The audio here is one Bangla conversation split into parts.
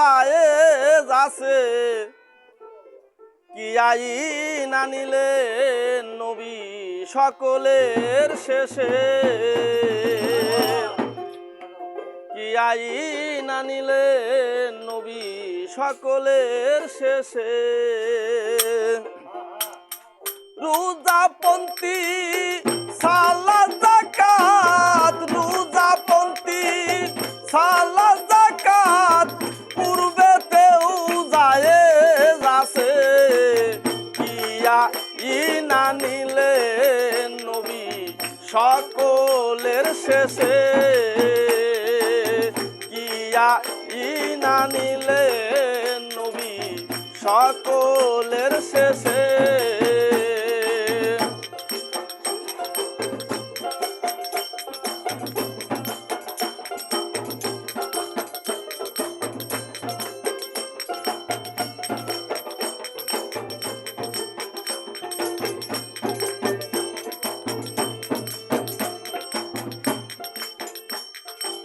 যায় আছে। কি আইন আনিলে নবী সকলের শেষে? কি আইন আনিলে নবী সকলের শেষে? রোজাপন্থী সালা ইনা নিলে নবী সকলের শেষে। কিয়া না নিলে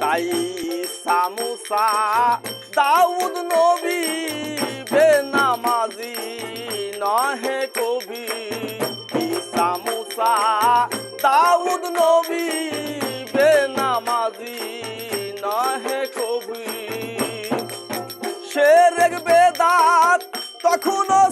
তাই সামুসা দাউদ নবী বেনামাজি নহে কবি। সামুসা দাউদ নবী বেনামাজি নহে কবি। শেরেক বেদাত তখনও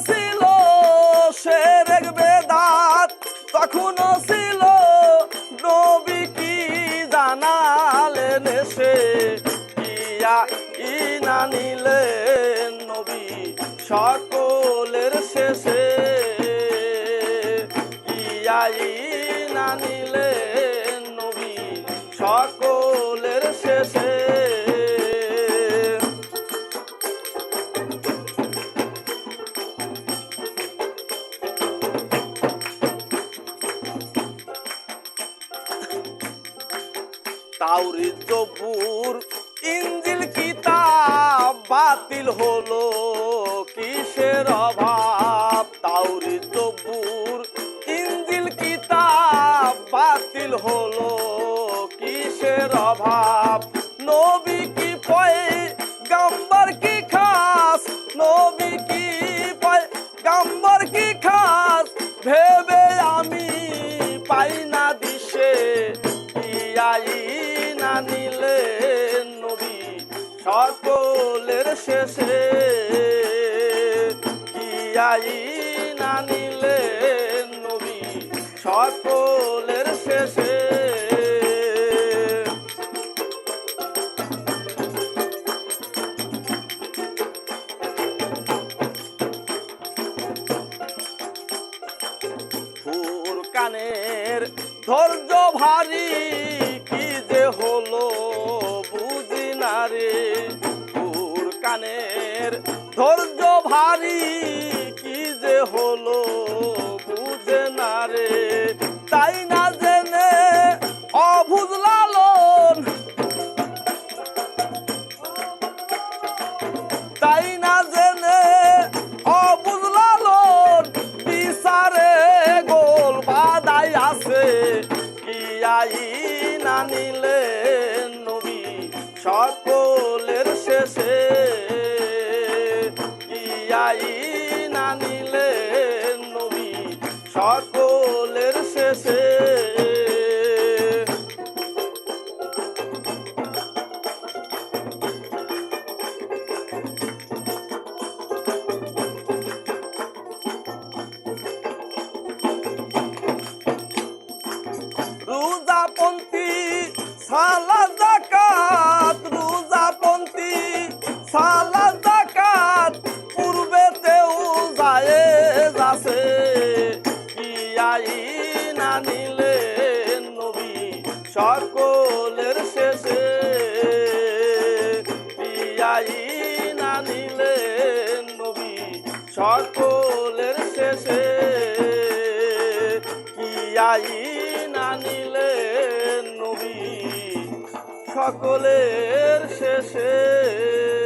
ইনা নবী সকলের শেষে। ইয়া ইনা নবী সকলের শেষে। তাওরিত জবুর ইঞ্জিল কিতাব বাতিল হলো কিসের অভাব? তাওরিত জবুর ইঞ্জিল কিতাব বাতিল হলো কিসের অভাব? নবী কি পয়ে গাম্বার কি খাস? নবী কি পয়ে গাম্বার কি খাস? ভেবে আমি পাই না দিশে ইয়াই না নিলে সকলের শেষে ইয়াই না নিলে নবী? সকলের শেষে কানের ধৈর্য ভারী কি যে হলো? বুঝি না রে ফুর কানের ধৈর্য ভারী, কি যে হলো বুঝে না রে। তাই না জেনে অবুঝ লালন। তাই না জেনে অবুঝ লালন, বিচারে গোল বাদাই আছে ইয়াই না নিলে সকলের কিয়াই না নিলে নবী সকলের শেষে। কিয়াই না নিলে নবী সকলের শেষে। কিয়াই না নিলে নবী সকলের শেষে।